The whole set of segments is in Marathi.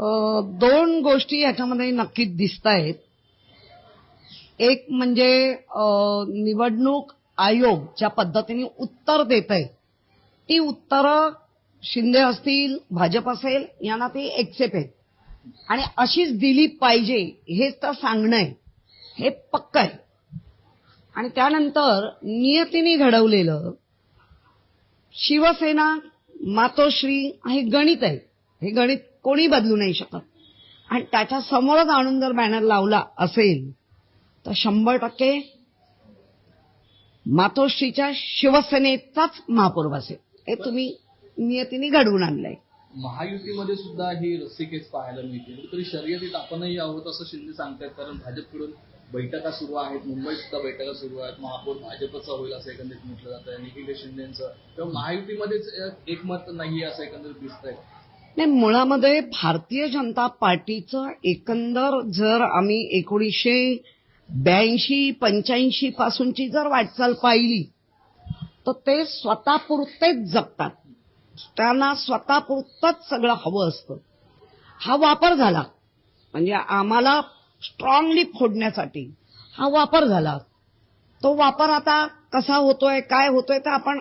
दोन गोष्टी याच्यामध्ये नक्कीच दिसत आहेत एक म्हणजे निवडणूक आयोग ज्या पद्धतीने उत्तर देत आहे ती उत्तरं शिंदे असतील भाजप असेल यांना ती एक्सेप्ट आहेत. आणि अशीच दिली पाहिजे हेच तर सांगणं आहे हे पक्क आहे. आणि त्यानंतर नियतीने घडवलेलं शिवसेना मातोश्री हे गणित आहे हे गणित कोणी बदलू नाही शकत. आणि त्याच्या समोरच आणून जर बॅनर लावला असेल तर शंभर टक्के मातोश्रीच्या शिवसेनेचाच महापौर बसेल हे तुम्ही नियतीने घडवून आणलंय. महायुतीमध्ये सुद्धा ही रस्सीकेस पाहायला मिळते. तरी शर्यतीत आपणही आहोत असं शिंदे सांगतायत. कारण भाजपकडून बैठका सुरू आहेत. मुंबईत सुद्धा बैठका सुरू आहेत. महापौर भाजपचा होईल असं एकंदरीत म्हटलं जात. आहे निखिल शिंदेचं किंवा महायुतीमध्येच एकमत नाही असं एकंदरीत दिसतंय. नाही मुळामध्ये भारतीय जनता पार्टीचं एकंदर जर आम्ही एकोणीसशे ब्याऐंशी पंच्याऐंशी पासूनची जर वाटचाल पाहिली तर ते स्वतःपुरतेच जगतात त्यांना स्वतःपुरतंच सगळं हवं असतं. हा वापर झाला. म्हणजे आम्हाला स्ट्रॉंगली फोडण्यासाठी हा वापर झाला. तो वापर आता कसा होतोय काय होतोय तर आपण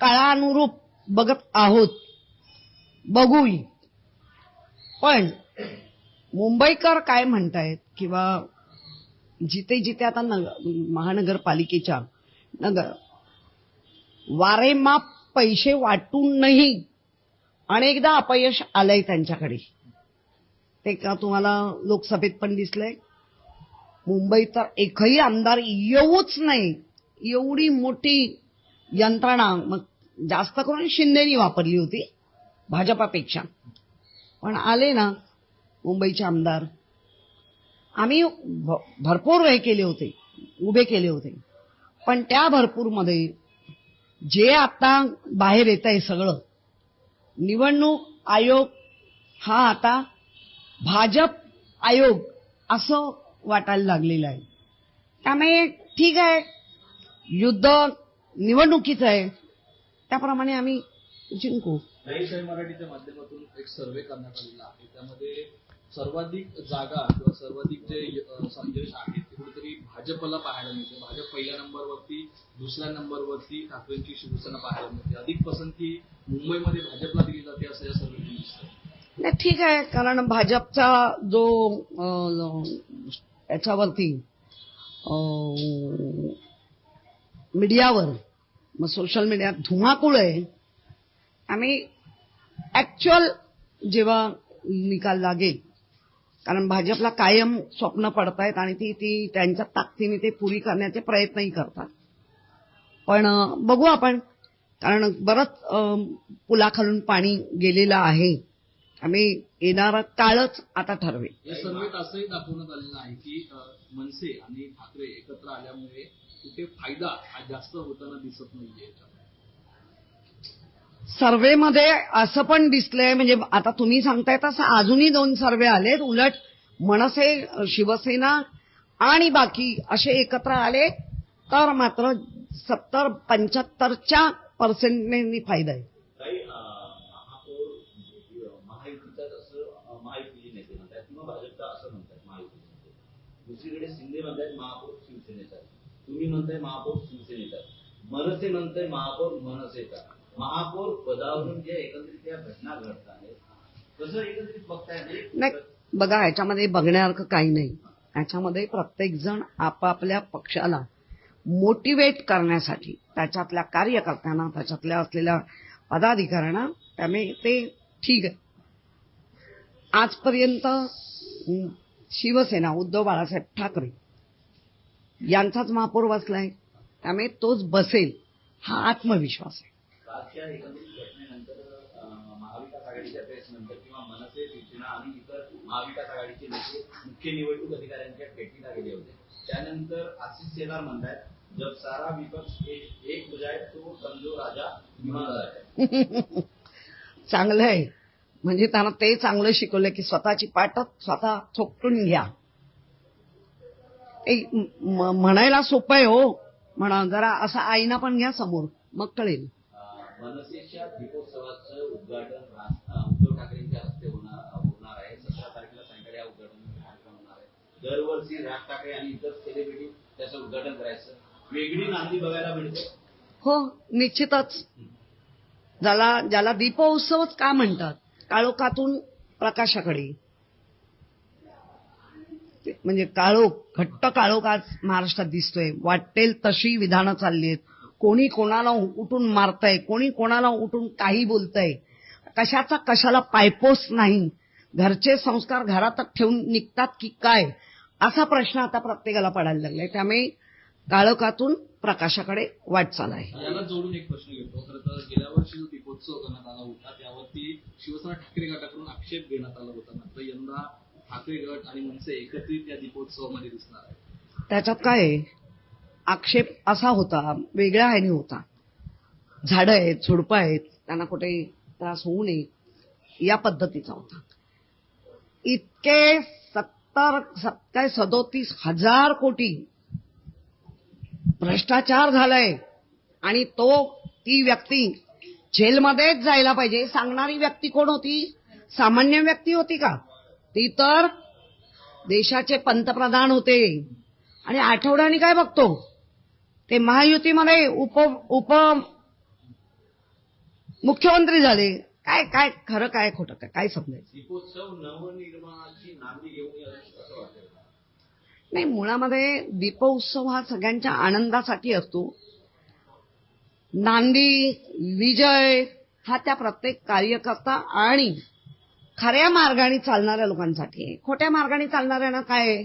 काळानुरूप बघत आहोत. बघूही पण मुंबईकर काय म्हणतायत किंवा जिथे जिथे आता नग महानगरपालिकेच्या नगर वारेमाप पैसे वाटूनही अनेकदा अपयश आलंय त्यांच्याकडे. ते का तुम्हाला लोकसभेत पण दिसलंय? मुंबई तर एकही आमदार येऊच नाही. एवढी मोठी यंत्रणा मग जास्त करून शिंदेनी वापरली होती. भाजपापेक्षा. पण आले ना मुंबईचे आमदार. आम्ही भ- भरपूर हे केले होते उभे केले होते. पण त्या भरपूरमध्ये जे आता बाहेर येत आहे सगळं निवडणूक आयोग हा आता भाजप आयोग असं वाटायला लागलेलं आहे. त्यामुळे ठीक आहे युद्ध निवडणुकीचं आहे. त्याप्रमाणे आम्ही जिंकू. शाही मराठीच्या माध्यमातून एक सर्वे करण्यात आलेला आहे. त्यामध्ये सर्वाधिक जागा किंवा सर्वाधिक जे यश संदेश आहेत ते कुठेतरी भाजपला पाहायला मिळते. भाजप पहिल्या नंबरवरती दुसऱ्या नंबरवरती ठाकरेंची शिवसेना पाहायला मिळते. अधिक पसंती मुंबईमध्ये भाजपला दिली जाते असं या सर्वेतून दिसतं नाही ठीक आहे कारण भाजपचा जो याच्यावरती मीडियावर मग सोशल मीडियात धुमाकूळ आहे. आम्ही ऍक्च्युअल जेव्हा निकाल लागेल कारण भाजपला कायम स्वप्न पडतायत आणि ती ती त्यांच्या ताकदीने ते पुरी करण्याचे प्रयत्नही करतात. पण बघू आपण कारण बरंच पुलाखालून पाणी गेलेलं आहे. आम्ही येणारा काळच आता ठरवेल. या सर्वेत असंही दाखवण्यात आलेलं आहे की मनसे आणि ठाकरे एकत्र आल्यामुळे कुठे फायदा हा जास्त होताना दिसत नाहीये. सर्वेमध्ये असं पण दिसलंय म्हणजे आता तुम्ही सांगताय तसं अजूनही दोन सर्वे आलेत उलट मनसे शिवसेना आणि बाकी असे एकत्र आले तर मात्र सत्तर पंच्याहत्तरच्या पर्सेंटने फायदा आहे. दुसरीकडे शिंदे म्हणतात महापौर शिवसेनेचा. तुम्ही म्हणताय महापौर शिवसेनेचा. मनसे म्हणताय महापौर मनसेचा. महापौर पदावरून जे एकत्रित या घटना घडत आहेत कसं एकत्रित बघताय म्हणजे नाही बघा ह्याच्यामध्ये बघण्यासारखं काही नाही. याच्यामध्ये प्रत्येक जण आपापल्या पक्षाला मोटिवेट करण्यासाठी त्याच्यातल्या कार्यकर्त्यांना त्याच्यातल्या असलेल्या पदाधिकाऱ्यांना त्यामुळे ते ठीक आहे. आजपर्यंत शिवसेना उद्धव बाळासाहेब ठाकरे यांचाच महापौर बसलाय त्यामुळे तोच बसेल हा आत्मविश्वास आहे. आजच्या एकंदरीत घटनेनंतर महाविकास आघाडीच्या नंतर किंवा मनसे शिवसेना आणि इतर महाविकास आघाडीचे नेते मुख्य निवडणूक अधिकाऱ्यांच्या भेटीला गेले होते. त्यानंतर आशिष शेलार म्हणतात जब सारा विपक्ष एक एक हो जाए तो समजो राजा ईमानदार चांगलं आहे. म्हणजे त्यांना ते चांगलं शिकवलं की स्वतःची पाठच स्वतः थोपटून घ्या. ते म्हणायला सोपं आहे हो. म्हणा जरा असा आईना पण घ्या समोर. मग कळेल. मनसेच्या दीपोत्सवाचं उद्घाटन उद्धव ठाकरेंच्या हस्ते होणार होणार आहे. सतरा तारखेला सायंकाळी या उद्घाटन कार्यक्रम होणार आहे. दरवर्षी राज ठाकरे आणि इतर सेलिब्रिटी त्याचं उद्घाटन करायचं. वेगळी नांदी बघायला मिळते. हो निश्चितच. ज्याला ज्याला दीपोत्सवच का म्हणतात? काळोखातून प्रकाशाकडे. म्हणजे काळोख घट्ट काळोख आज महाराष्ट्रात दिसतोय. वाटेल तशी विधानं चालली आहेत. कोणी कोणाला उठून मारतय कोणी कोणाला उठून काही बोलतय. कशाचा कशाला पायपोस नाही. घरचे संस्कार घरातच ठेवून निघतात की काय? असा प्रश्न आता प्रत्येकाला पडायला लागलाय. त्यामुळे काळोखातून प्रकाशाकडे वाटचाल आहे याला जोडून एक प्रश्न घेतो. खरं तर गेल्या वर्षी जो दीपोत्सव करण्यात आला होता त्यावरती शिवसेना ठाकरे गटाकडून आक्षेप घेण्यात आला होता. मात्र यंदा ठाकरे गट आणि मनसे एकत्रित या दीपोत्सवामध्ये दिसणार आहे त्याच्यात काय आहे? आक्षेप असा होता वेगळ्या ह्याने होता. झाडं आहेत झुडपं आहेत त्यांना कुठे त्रास होऊ नये या पद्धतीचा होता. इतके सत्तर सत्तर सदोतीस हजार कोटी भ्रष्टाचार झालाय आणि तो ती व्यक्ती जेलमध्येच जायला पाहिजे सांगणारी व्यक्ती कोण होती? सामान्य व्यक्ती होती का? ती तर देशाचे पंतप्रधान होते. आणि आठवड्याने काय बघतो? ते महायुतीमध्ये उप उप मुख्यमंत्री झाले. काय काय खरं काय खोटं काय काय समजायचं? दीपोत्सव नवनिर्माणाची नांदी घेऊन येईल असं वाटतं नाही मुळामध्ये दीपोत्सव हा सगळ्यांच्या आनंदासाठी असतो. नांदी विजय हा त्या प्रत्येक कार्यकर्ता आणि खऱ्या मार्गाने चालणाऱ्या लोकांसाठी आहे. खोट्या मार्गाने चालणाऱ्यांना काय आहे?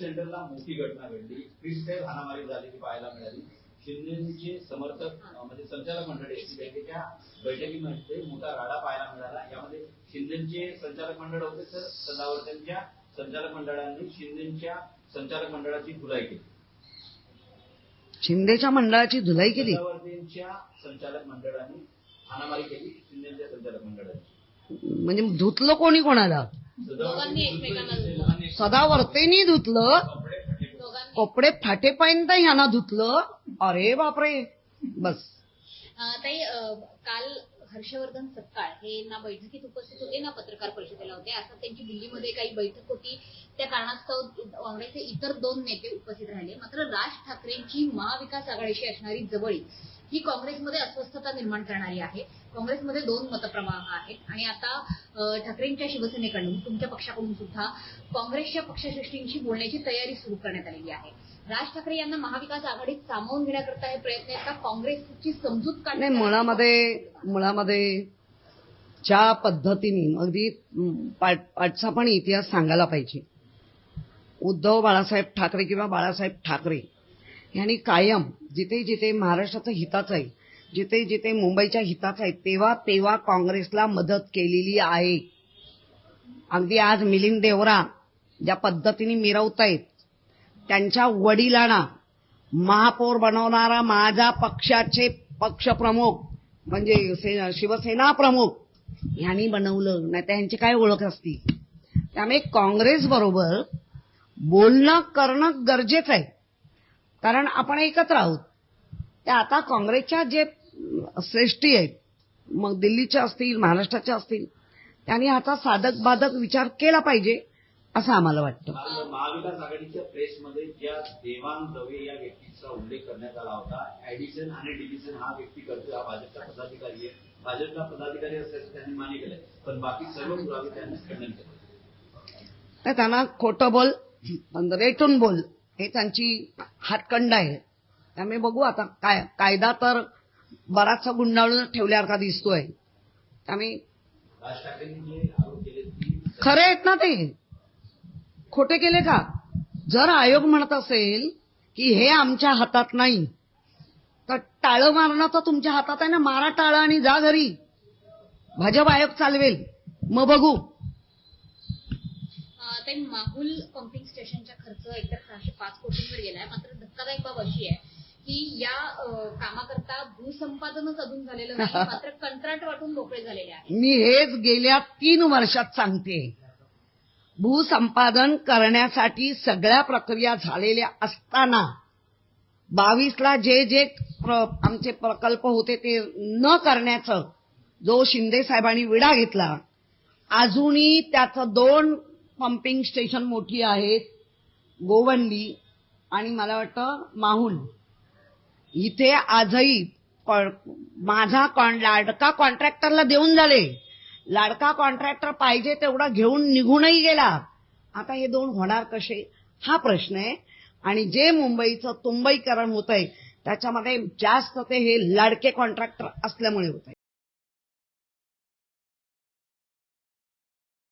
सेंटरला मोठी घटना घडली. फ्रीस्टाईल हाणामारी झालेली पाहायला मिळाली. शिंदेचे समर्थक म्हणजे संचालक मंडळ एसटी बँकेच्या बैठकीमध्ये मोठा राडा पाहायला मिळाला. यामध्ये शिंदेचे संचालक मंडळ होते तर सदावर्तनच्या संचालक मंडळांनी शिंदेच्या संचालक मंडळाची धुलाई केली. शिंदेच्या मंडळाची धुलाई केली? सदावर्तेंच्या संचालक मंडळाने हाणामारी केली शिंदेच्या संचालक मंडळाची. म्हणजे धुतलं कोणी कोणाला? सदावर्तेनी धुतलं. दोघांनी कपडे फाटेपर्यंत ह्यांना धुतलं. अरे बापरे. बस. ताई काल हर्षवर्धन सत्काळ हे ना बैठकीत उपस्थित होते ना पत्रकार परिषदेला होते. असं त्यांची दिल्लीमध्ये काही बैठक होती. त्या कारणास्तव काँग्रेसचे इतर दोन नेते उपस्थित राहिले. मात्र राज ठाकरेंची महाविकास आघाडीशी असणारी जवळी ही काँग्रेसमध्ये अस्वस्थता निर्माण करणारी आहे. काँग्रेसमध्ये दोन मतप्रवाह आहेत. आणि आता ठाकरेंच्या शिवसेनेकडून तुमच्या पक्षाकडून सुद्धा काँग्रेसच्या पक्षश्रेष्ठींशी बोलण्याची तयारी सुरू करण्यात आलेली आहे. राज ठाकरे यांना महाविकास आघाडीत सामावून घेण्याकरता हे प्रयत्न आहेत का? काँग्रेसची समजूत काढणे मुळामध्ये मुळामध्ये ज्या पद्धतीने अगदी पाठचा पण इतिहास सांगायला पाहिजे. उद्धव बाळासाहेब ठाकरे किंवा बाळासाहेब ठाकरे यांनी कायम जिथे जिथे महाराष्ट्राचं हिताचं आहे जिथे जिथे मुंबईच्या हिताचं आहे तेव्हा तेव्हा काँग्रेसला मदत केलेली आहे. अगदी आज मिलिंद देवरा ज्या पद्धतीने मिरवतायत त्यांच्या वडिलांना महापौर बनवणारा माझ्या पक्षाचे पक्षप्रमुख म्हणजे से- शिवसेना प्रमुख यांनी बनवलं. नाही त्यांची काय ओळख असती? त्यामुळे काँग्रेस बरोबर बोलणं करणं गरजेचं आहे. कारण आपण एकत्र आहोत. त्या आता काँग्रेसच्या जे श्रेष्ठी आहेत मग दिल्लीच्या असतील महाराष्ट्राच्या असतील त्यांनी आता साधक बाधक विचार केला पाहिजे. असं आम्हाला वाटतं. महाविकास आघाडीच्या प्रेसमध्ये ज्या देवान दवे या व्यक्तीचा उल्लेख करण्यात आला होता ऍडिशन आणि डिलिशन हा व्यक्ती करतो हा भाजपचा पदाधिकारी आहे. भाजपचा पदाधिकारी असल्याचं त्यांनी मान्य केलंय पण बाकी सर्व पुरावे त्यांनी खंडन केलं. तर त्यांना खोटं बोल रेटून बोल हे त्यांची हातखंड आहे. त्यामुळे बघू आता काय कायदा तर बराचसा गुंडाळून ठेवल्यासारखा दिसतोय. त्यामुळे खरे आहेत ना ते. खोटे केले का? जर आयोग म्हणत असेल की हे आमच्या हातात नाही तर टाळं मारणं तर तुमच्या हातात आहे ना? मारा टाळं आणि जा घरी. भाजप आयोग चालवेल. मग बघू. ताई माहुल पंपिंग स्टेशनचा खर्च एकतर सहाशे पाच कोटींवर गेलाय. मात्र धक्कादायक बाब अशी आहे की या कामाकरता भूसंपादनच अजून झालेलं नाही. मात्र कंत्राट वाटून मोकळे झालेले आहे मी हेच गेल्या तीन वर्षात सांगते. भूसंपादन करण्यासाठी सगळ्या प्रक्रिया झालेल्या असताना बावीसला जे जे प्र- आमचे प्रकल्प होते ते न करण्याचं जो शिंदे साहेबांनी विडा घेतला अजूनही त्याचं दोन पंपिंग स्टेशन मोठी आहेत गोवंडी आणि मला वाटतं माहूल. इथे आजही कॉ- माझा कॉन लाडका कॉन्ट्रॅक्टरला देऊन झाले. लाडका कॉन्ट्रॅक्टर पाहिजे तेवढा घेऊन निघूनही गेला. आता हे दोन होणार कसे? हा प्रश्न आहे. आणि जे मुंबईचं तुंबईकरण होत आहे त्याच्यामध्ये जास्त ते हे लाडके कॉन्ट्रॅक्टर असल्यामुळे होत आहे